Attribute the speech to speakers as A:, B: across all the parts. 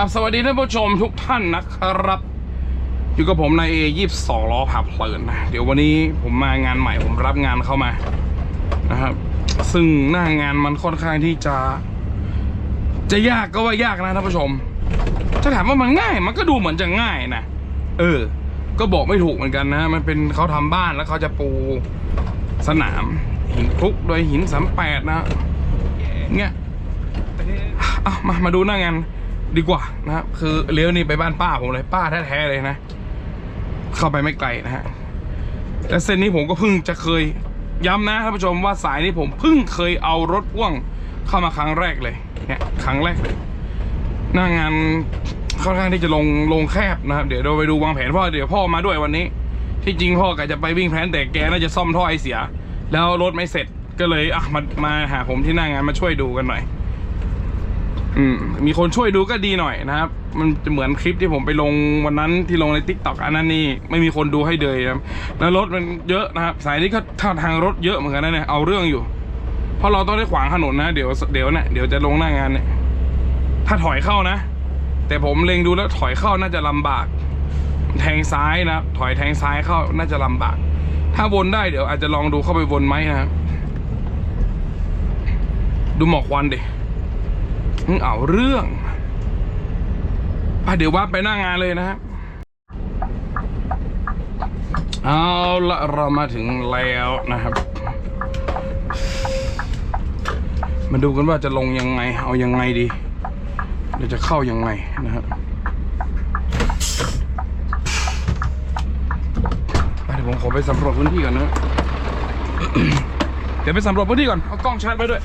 A: กับสวัสดีท่านผู้ชมทุกท่านนะครับ อยู่กับผมนายเอยี่สองล้อผับเพลินนะเดี๋ยววันนี้ผมมางานใหม่ผมรับงานเข้ามานะครับ ซึ่งหน้างานมันค่อนข้างที่จะ จะยากก็ว่ายากนะท่านผู้ชม ถ้าถามว่ามันง่าย มันก็ดูเหมือนจะง่ายนะเออ ก็บอกไม่ถูกเหมือนกันนะ มันเป็นเขาทำบ้านแล้วเขาจะปูสนาม หินคลุกโดยหินสามแปดนะ เงี้ยอะมามาดูหน้างาน ดีกว่านะครับคือเลี้ยวนี่ไปบ้านป้าผมเลยป้าแท้ๆเลยนะ เข้าไปไม่ไกลนะฮะแต่เส้นนี้ผมก็เพิ่งจะเคยย้ำนะท่านผู้ชมว่าสายนี้ผมเพิ่งเคยเอารถพ่วงเข้ามาครั้งแรกเลยเนี่ยครั้งแรกเลยหน้างานค่อนข้างที่จะลงลงแคบนะครับ เดี๋ยวเราไปดูวางแผนพ่อเดี๋ยวพ่อมาด้วยวันนี้ ที่จริงพ่อกะจะไปวิ่งแพลนแต่แกน่าจะซ่อมท่อไอเสีย แล้วรถไม่เสร็จก็เลยอะมามาหาผมที่หน้างานมาช่วยดูกันหน่อย อืมมีคนช่วยดูก็ดีหน่อยนะครับ มันจะเหมือนคลิปที่ผมไปลงวันนั้นที่ลงในทิกตอกอันนั้นนี่ไม่มีคนดูให้เลยครับแล้วรถมันเยอะนะครับ สายนี้ก็ท่าทางรถเยอะเหมือนกันนะเนี่ยเอาเรื่องอยู่ เพราะเราต้องได้ขวางถนนนะเดี๋ยวเดี๋ยวเนี่ยเดี๋ยวจะลงหน้างานเนี่ยถ้าถอยเข้านะ แต่ผมเล็งดูแล้วถอยเข้าน่าจะลำบาก แทงซ้ายนะครับถอยแทงซ้ายเข้าน่าจะลำบาก ถ้าวนได้เดี๋ยวอาจจะลองดูเข้าไปวนไหมนะครับดูหมอกควันดิ เอาเรื่องไปเดี๋ยวว่าไปหน้างานเลยนะครับเอาละเรามาถึงแล้วนะครับ มาดูกันว่าจะลงยังไง เอายังไงดีเดี๋ยวจะเข้ายังไงนะครับไปเดี๋ยวผมขอไปสำรวจพื้นที่ก่อนนะ เดี๋ยวไปสำรวจพื้นที่ก่อน เอากล้องชาร์จไปด้วย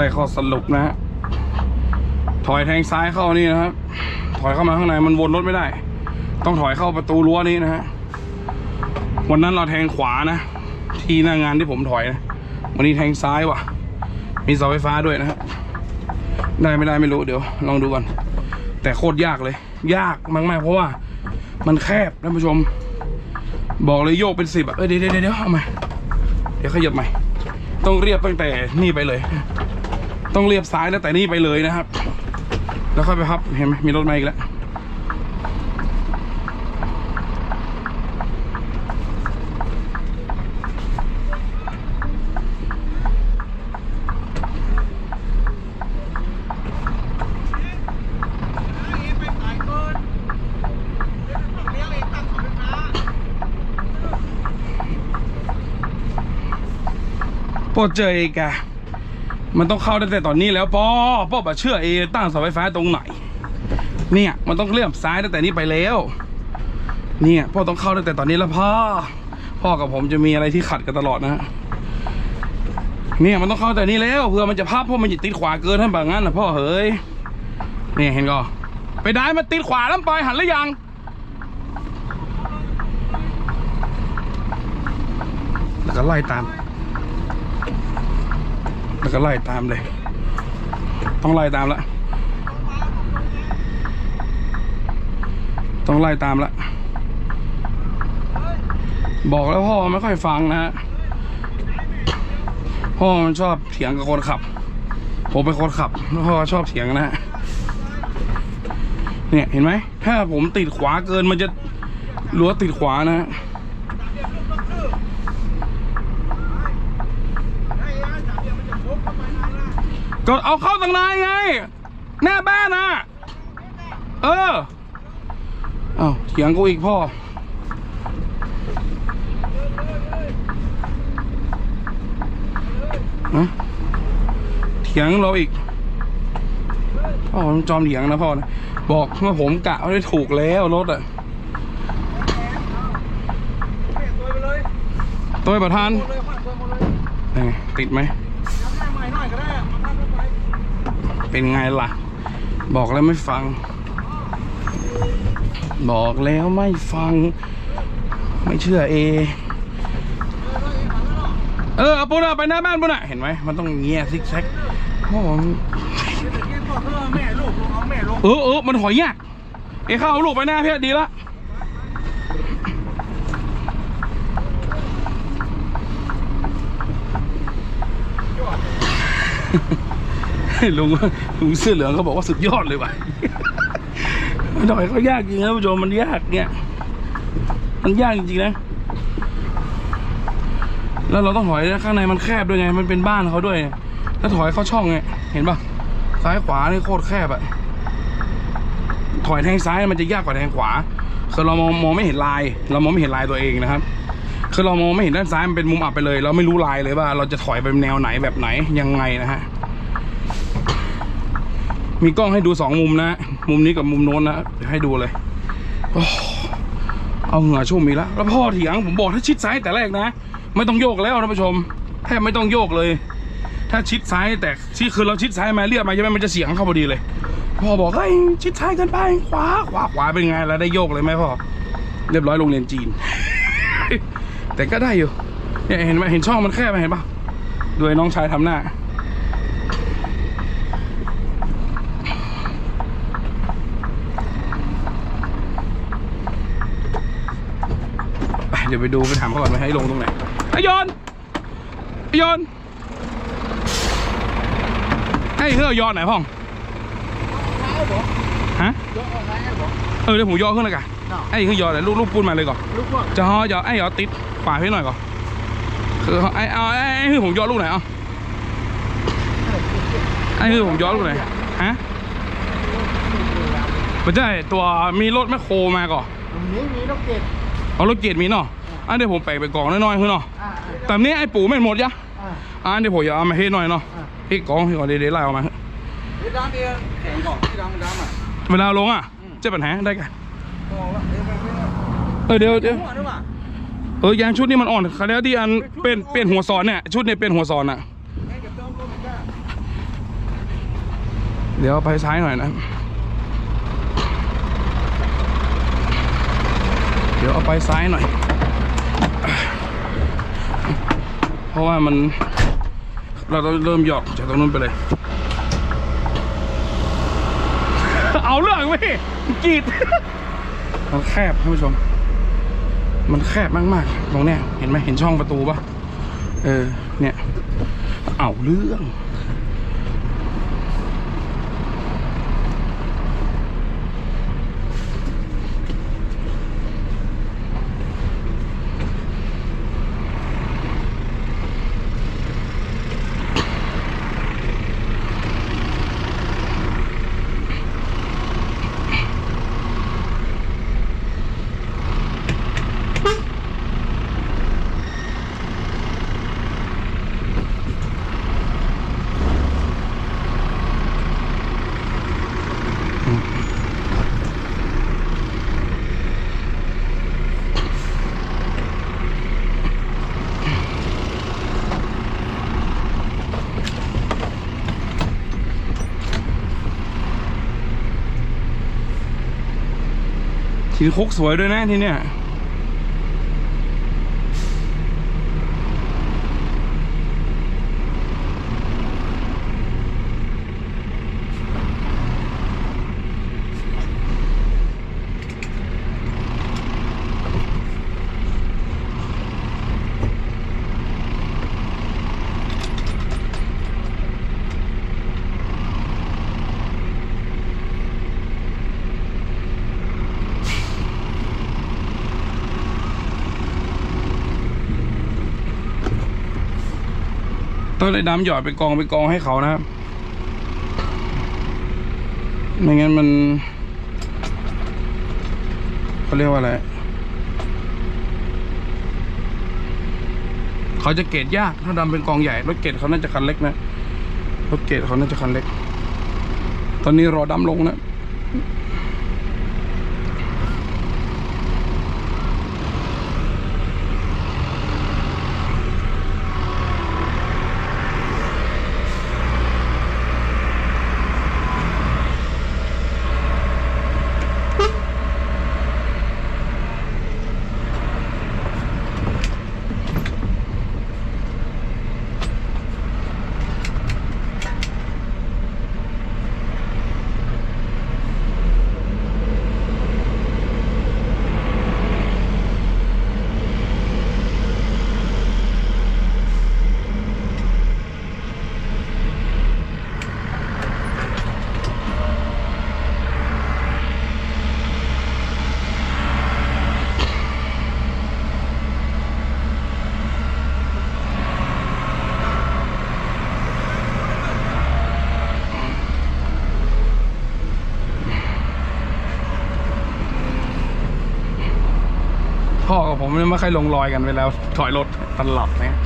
A: ได้ข้อสรุปนะฮะถอยแทงซ้ายเข้านี่นะครับ ถอยเข้ามาข้างในมันวนรถไม่ได้ ต้องถอยเข้าประตูรั้วนี้นะฮะวันนั้นเราแทงขวานะ ที่หน้างานที่ผมถอยนะวันนี้แทงซ้ายว่ะ มีเสาไฟฟ้าด้วยนะฮะได้ไม่ได้ไม่รู้เดี๋ยวลองดูก่อนแต่โคตรยากเลย ยากมากๆเพราะว่ามันแคบท่านผู้ชม บอกเลยโยกเป็นสิบอะเดี๋ยวเดี๋ยวเดี๋ยวเอาใหม่เดี๋ยวขยับใหม่ ต้องเรียบตั้งแต่นี่ไปเลย ต้องเรียบซ้ายตั้งแต่นี่ไปเลยนะครับ แล้วค่อยไปพับเห็นไหมมีรถมาอีกแล้วโปรเจอเอกอะ มันต้องเข้าตั้งแต่ตอนนี้แล้วปอปอบ่เชื่อเอตั้งเสาไฟฟ้าตรงไหน เนี่ยมันต้องเลื่อมซ้ายตั้งแต่นี้ไปแล้ว เนี่ยพ่อต้องเข้าตั้งแต่ตอนนี้แล้วพ่อพ่อกับผมจะมีอะไรที่ขัดกันตลอดนะเนี่ยมันต้องเข้าแต่นี้แล้วเพื่อมันจะพับเพราะมันจะติดขวาเกินท่านแบบนั้นนะพ่อเฮ้ยเนี่ยเห็นก็ไปได้มันติดขวาแล้วไปหันหรือยังแล้วก็ไล่ตาม แล้วก็ไล่ตามเลย ต้องไล่ตามละต้องไล่ตามละบอกแล้วพ่อไม่ค่อยฟังนะฮะพ่อมันชอบเถียงกับคนขับ ผมเป็นคนขับแล้วพ่อชอบเถียงนะฮะเนี่ยเห็นไหมถ้าผมติดขวาเกินมันจะรั้วติดขวานะฮะ ก็เอาเข้าตั้งนานไงหน้าบ้านนะเออเอาเถียงกูอีกพ่อ เถียงเราอีก พ่อจอมเถียงนะพ่อนะบอกว่าผมกะว่ได้ถูกแล้วรถอะตัวประธานติดไหม เป็นไงล่ะ บอกแล้วไม่ฟัง บอกแล้วไม่ฟัง ไม่เชื่อเอ เออเอาปุ้นไปหน้าบ้านปุ้นอะเห็นไหมมันต้องเงี้ยซิกแซกโอ้โหเออเออมันหอยยากเอเข้าเอาลูกไปหน้าเพี่อดีละ ลุงลุงเสื้อเหลืองเขาบอกว่าสุดยอดเลยว่ะถอยเขายากจริงนะผู้ชมมันยากเนี่ย มันยากจริงๆนะ แล้วเราต้องถอยข้างในมันแคบด้วยไง มันเป็นบ้านเขาด้วยถ้าถอยเข้าช่องไงเห็นปะซ้ายขวานี่โคตรแคบอะถอยแทงซ้ายมันจะยากกว่าแทงขวาคือเรามองมองไม่เห็นลาย เรามองไม่เห็นลายตัวเองนะครับคือเรามองไม่เห็นด้านซ้ายมันเป็นมุมอับไปเลย เราไม่รู้ลายเลยว่าเราจะถอยไปแนวไหนแบบไหนยังไงนะฮะ มีกล้องให้ดูสองมุมนะ มุมนี้กับมุมโน้นนะเดี๋ยวให้ดูเลยเอาเหงื่อชุ่มอีกแล้วแล้วพ่อเถียงผมบอกถ้าชิดซ้ายแต่แรกนะ ไม่ต้องโยกแล้วท่านผู้ชม แทบไม่ต้องโยกเลย ถ้าชิดซ้ายแต่ที่คือเราชิดซ้ายมาเรียบมาใช่ไหมมันจะเสียงเข้าพอดีเลยพ่อบอกเฮ้ยชิดซ้ายเกินไป ขวาขวาขวาเป็นไงแล้วได้โยกเลยไหมพ่อเรียบร้อยโรงเรียนจีน แต่ก็ได้อยู่เนี่ยเห็นไหมเห็นช่องมันแคบไหมเห็นปะดูไอ้น้องชายทำหน้า เดี๋ยวไปดูไปถามเขาก่อนว่าให้ลงตรงไหนไอยอนไอยอนให้เฮือยอนไหนพ่องฮะเออเดี๋ยวผมยอขึ้นเลยกันไอ้เฮือยอนไหนลูกลูกปูนมาเลยก่อน
B: ลูกพวก
A: จะฮอยอไอ้ยอติดป่าให้หน่อยก่อนคือไอ้เอาไอ้ไอ้คือผมยอลูกไหนเอาไอ้คือผมยอลูกไหนฮะไม่ใช่ตัวมีรถแมคโครมาก่อน
B: นี้มีนกเก็ด
A: เอารถเกียรมีเนาะ อันเดี๋ยวผมแปลกไปกล่องน้อยๆคือเนาะ
B: อ่า
A: แต่นี้ไอ้ปู่ไม่หมดยะ
B: อ่า
A: อันเดี๋ยวผมจะเอามาให้หน่อยเนาะ
B: อ่า
A: พี่กองพี่ก่อนเดี๋ยวเดี๋ยวไล่ออกมา
B: เดี๋ยวดำเองแข็งก่อนที่ดำดำอะ
A: เวลาลงอะเจะปัญหาได้กัน
B: มองแล้วเดี๋ยวไปไม่ได้
A: เออเดี๋ยวเดี๋ยว
B: หัวด้วยว่ะ
A: เออยางชุดนี้มันอ่อนคราวแล้วที่อันเป็นเป็นหัวซอนเนี่ยชุดนี้เป็นหัวซอนอะ
B: ให้กับต้มก็ไม่กล้า
A: เดี๋ยวไปซ้ายหน่อยนะ เดี๋ยวเอาไปซ้ายหน่อย เพราะว่ามันเราต้องเริ่มหยอกจากตรงนู้นไปเลย เอาเรื่องพี่กีดมันแคบท่านผู้ชม มันแคบมากๆตรงเนี้ยเห็นไหมเห็นช่องประตูปะเออ เนี่ย เอาเรื่อง หินคกสวยด้วยนะที่เนี่ย เลยดำหยอดไปกองไปกองให้เขานะครับไม่งั้นมันเขาเรียกว่าอะไรเขาจะเกตยากถ้าดำเป็นกองใหญ่รถเกตเขาน่าจะคันเล็กนะรถเกตเขาน่าจะคันเล็ก ตอนนี้รอดำลงนะ
B: ผมเนี่ยไม่ค่อยลงรอยกันเวลาถอยรถตลอดนะ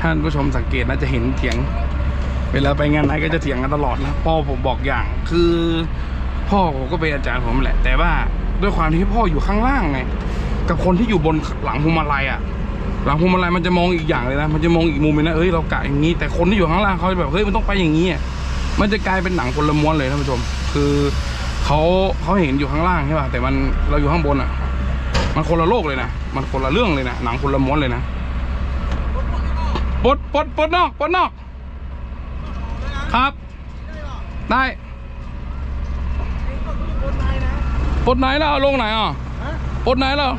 B: ท่านผู้ชมสังเกตน่าจะเห็นเถียง เวลาไปงานไหนก็จะเถียงกันตลอดนะพ่อผมบอกอย่าง คือพ่อผมก็เป็นอาจารย์ผมแหละ แต่ว่าด้วยความที่พ่ออยู่ข้างล่างไงกับคนที่อยู่บนหลังพวงมาลัยอะหลังพวงมาลัยมันจะมองอีกอย่างเลยนะ มันจะมองอีกมุมเลยนะเอ้ยเรากะอย่างนี้ แต่คนที่อยู่ข้างล่างเขาจะแบบเฮ้ยมันต้องไปอย่างนี้อะมันจะกลายเป็นหนังคนละม้วนเลยท่านผู้ชม คือเขาเขาเห็นอยู่ข้างล่างใช่ป่ะแต่มันเราอยู่ข้างบนอะ มันคนละโลกเลยนะ มันคนละเรื่องเลยนะ หนังคนละม้วนเลยนะปลดปลดปลดนอกปลดนอก ครับ ได้ปลดไหนแล้วเอาลงไหนอะปลดไหนแล้ว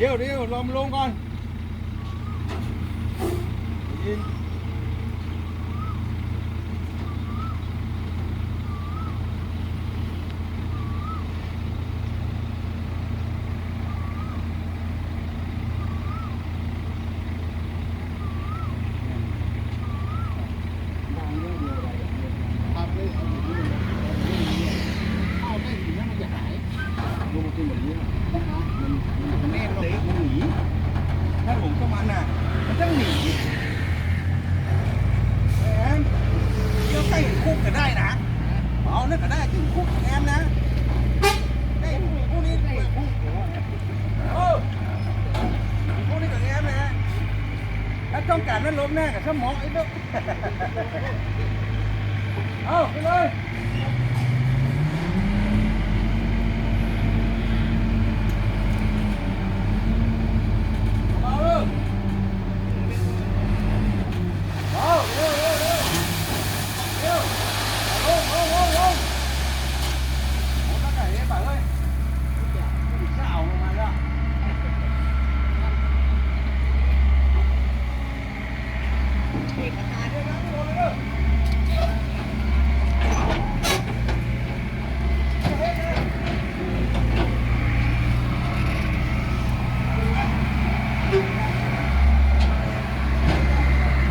C: เดี๋ยวเดี๋ยวลองลงก่อนยิน มันแน่นเลย
B: มันหนี ถ้าหลงก็มันอะ มันต้องหนีแอมเดี๋ยวใกล้คุกก็ได้นะเอาเนี่ยก็ได้ถึงคุกแอมนะได้พวกนี้ได้คุกเออพวกนี้กับแอมนะถ้าต้องการนั้นล้มแน่กับสมองไอ้เด้อเอาไปเลย เอาเร็วเอาเร็วเร็วเร็วเร็วลงลงลงลงเอาตั้งแต่เนี้ยไปเลยจะเอาลงมาแล้วเอกสารด้วยนะทุกคนเลย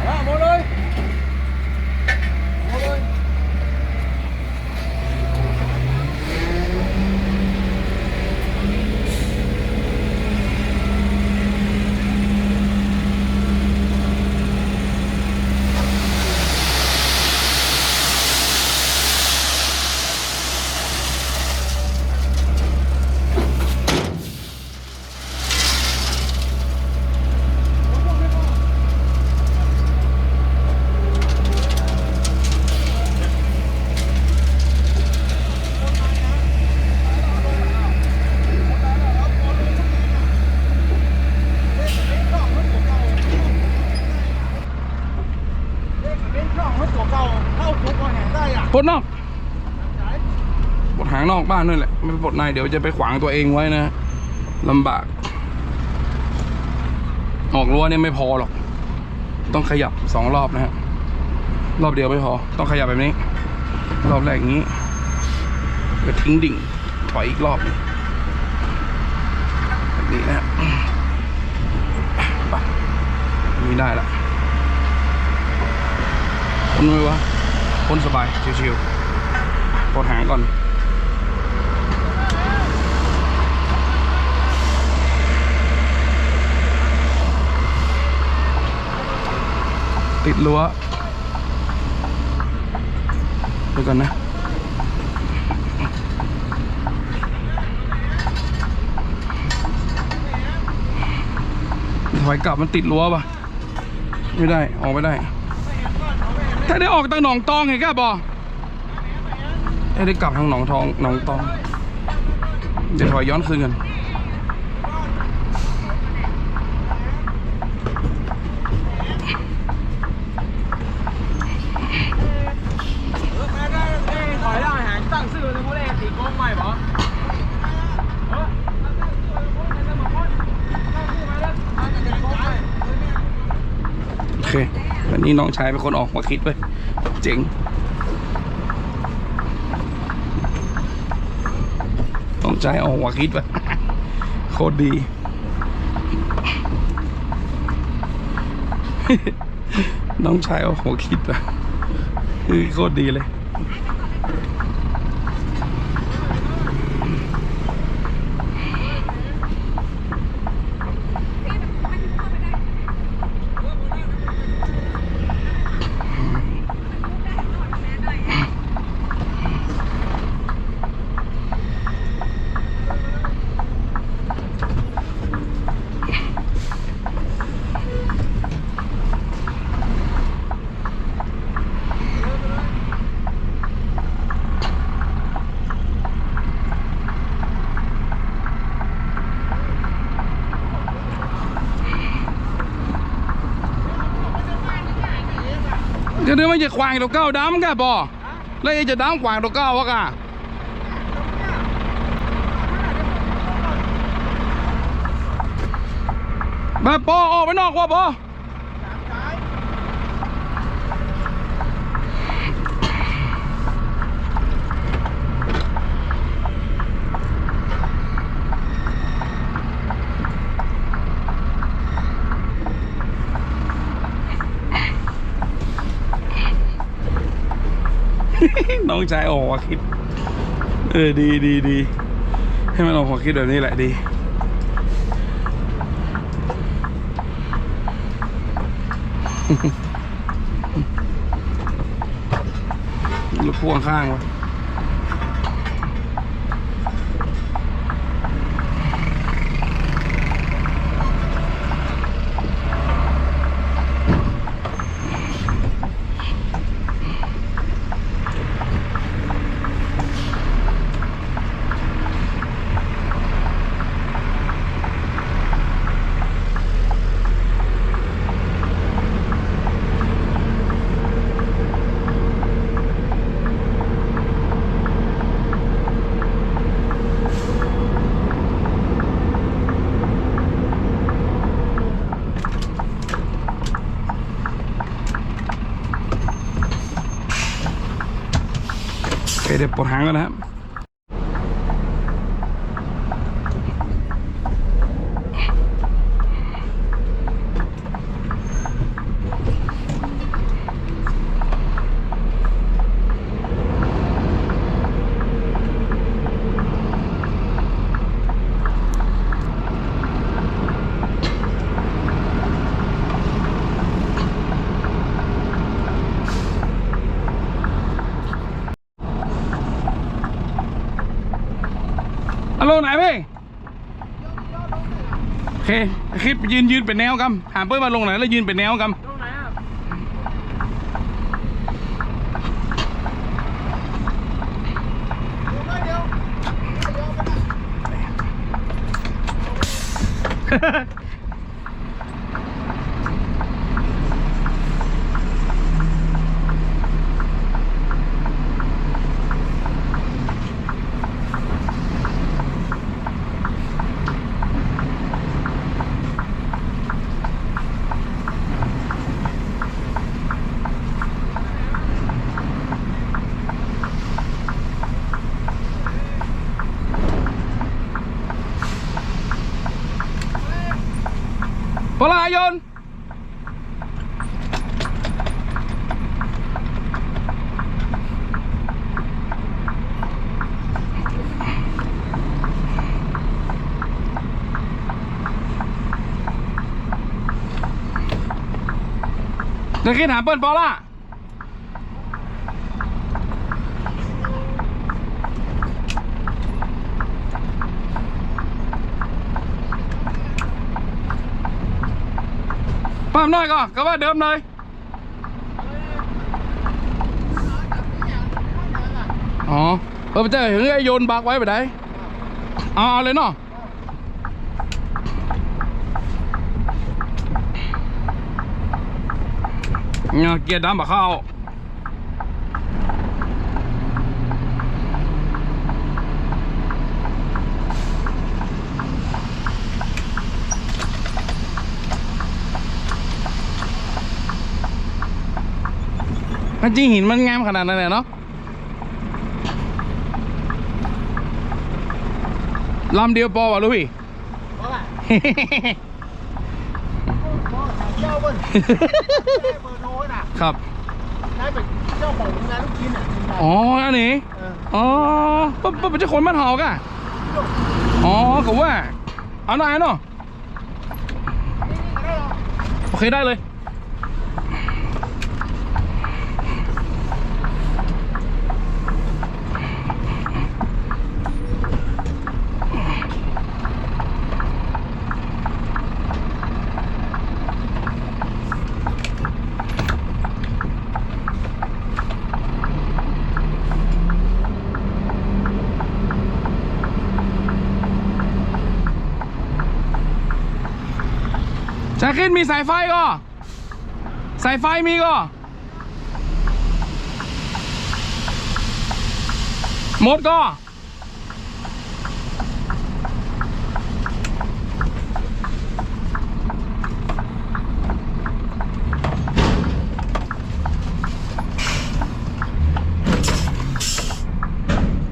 B: เอาหมดเลยหมดเลย เป็นช่องให้ตัวเก่าเข้าคุกมาแหงได้อะ
A: ปลดนอกปลดหางนอกบ้านด้วยแหละไม่ปลดในเดี๋ยวจะไปขวางตัวเองไว้นะลำบาก ออกรั้วเนี่ยไม่พอหรอก ต้องขยับสองรอบนะฮะรอบเดียวไม่พอ ต้องขยับแบบนี้ รอบแรกอย่างนี้ก็ทิ้งดิ่ง ถอยอีกรอบแบบนี้นะฮะไปนี่ได้ละพ้นไหมวะ พ้นสบาย ชิวๆปลดหางก่อนติดรั้วดี๋ยวก่อนนะ ถอยกลับมันติดรั้วป่ะ ไม่ได้ ออกไม่ได้ ถ้าได้ออกทางหนองตองไงแกบอถ้าได้กลับทางหนองทองหนองตอง เดี๋ยวถอยย้อนคืนกัน
B: ถอยได้หางตั้งซื่อในผู้เล่นตีโก้ใหม่ปะ
A: โอเค วั นนี้น้องชายเป็นคนออกหัวคิดไปเจ๋งน้องชายออกหัวคิดไปโคตรดี น้องชายออกหัวคิดไปคือโคตรดีเลย ก็เดี๋ยวมันจะควางตัวเก้าวะกะปอแล้วไอ้จะดำควางตัวเก้าวะกะแบบปอออกไป น้องชายออกหัวคิด เออดีดีดีให้มันออกหัวคิดแบบนี้แหละดีรถพ่วงข้างวะ เดี๋ยวปลดหางกันนะครับ อะโลไหนพี่โอเคคลิป ยืนยืนเป็นแนวกันหามเปิ้ลมาลงไหนแล้วยืนเป็นแนวกัน
B: ตรงไหนอะ
A: ปลายน จะคิดหาเปิ้ลปอล่ะปั๊มน้อยก็ก็ว่าเดิมเลยอ๋อเออไปเจอถึงไอโยนบักไว้ไปไหนอาเอาเลยเนาะ เนี่ยเกียร์ดำบักเข้ามันจริงหินมันงามขนาดนั้นเลยเนาะลำเดียวพอวะลูกพี่
B: เพราะอะไรเจ้าเบิ้ลเบอร์โน้ตอะ
A: ครับ
B: ได้เป็นเจ้าของโรงงานลูกชิ้นอะ
A: อ๋ออันนี้
B: เออ
A: อ๋อปะปะเป็นเจ้าคนบ้านเฮากะอ๋อก็ว่าเอาหน่อยเนาะโอเคได้เลย นมีสายไฟก็สายไฟมีก็หมดก็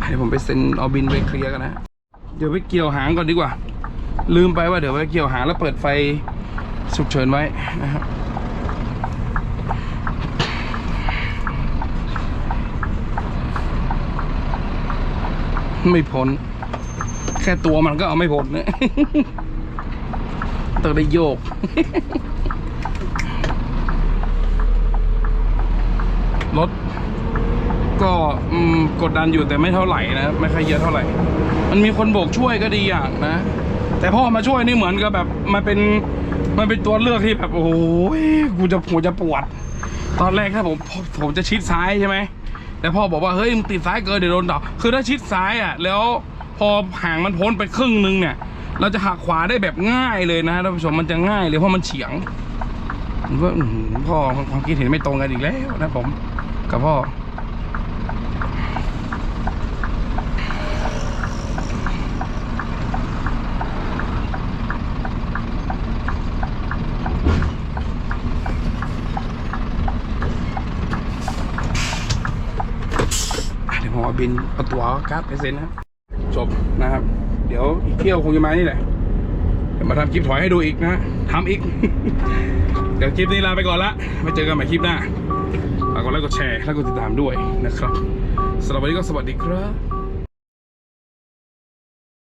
A: เดี๋ผมไปเซ็นเอาบินไปเคลียร์กันนะ เดี๋ยวไปเกี่ยวหางก่อนดีกว่า ลืมไปว่าเดี๋ยวไปเกี่ยวหางแล้วเปิดไฟ ฉุกเฉินไว้นะครับไม่พ้น แค่ตัวมันก็เอาไม่พ้นนะต้องได้โยก รถ ก็กดดันอยู่แต่ไม่เท่าไหร่นะ ไม่ค่อยเยอะเท่าไหร่ มันมีคนโบกช่วยก็ดีอย่างนะ แต่พ่อมาช่วยนี่เหมือนกับแบบมันเป็นมันเป็นตัวเลือกที่แบบโอ้ยกูจะหัวจะปวด ตอนแรกถ้าผมผมจะชิดซ้ายใช่ไหมแต่พ่อบอกว่าเฮ้ยมึงติดซ้ายเกินเดี๋ยวโดนดอคือถ้าชิดซ้ายอะ แล้วพอห่างมันพ้นไปครึ่งนึงเนี่ย เราจะหักขวาได้แบบง่ายเลยนะท่านผู้ชมมันจะง่ายเลยเพราะมันเฉียงว่าพ่อความคิดเห็นไม่ตรงกันอีกแล้วนะผมกับพ่อ อะ เดี๋ยวผมเอาบินประตัวการ์ดไปเซ็นนะครับจบนะครับ เดี๋ยวอีกเที่ยวคงจะมานี่แหละเดี๋ยวมาทำคลิปถอยให้ดูอีกนะทำอีก เดี๋ยวคลิปนี้ลาไปก่อนละไว้เจอกันใหม่คลิปหน้าฝากกดไลค์กดแชร์และกดติดตามด้วยนะครับสำหรับวันนี้ก็สวัสดีครับ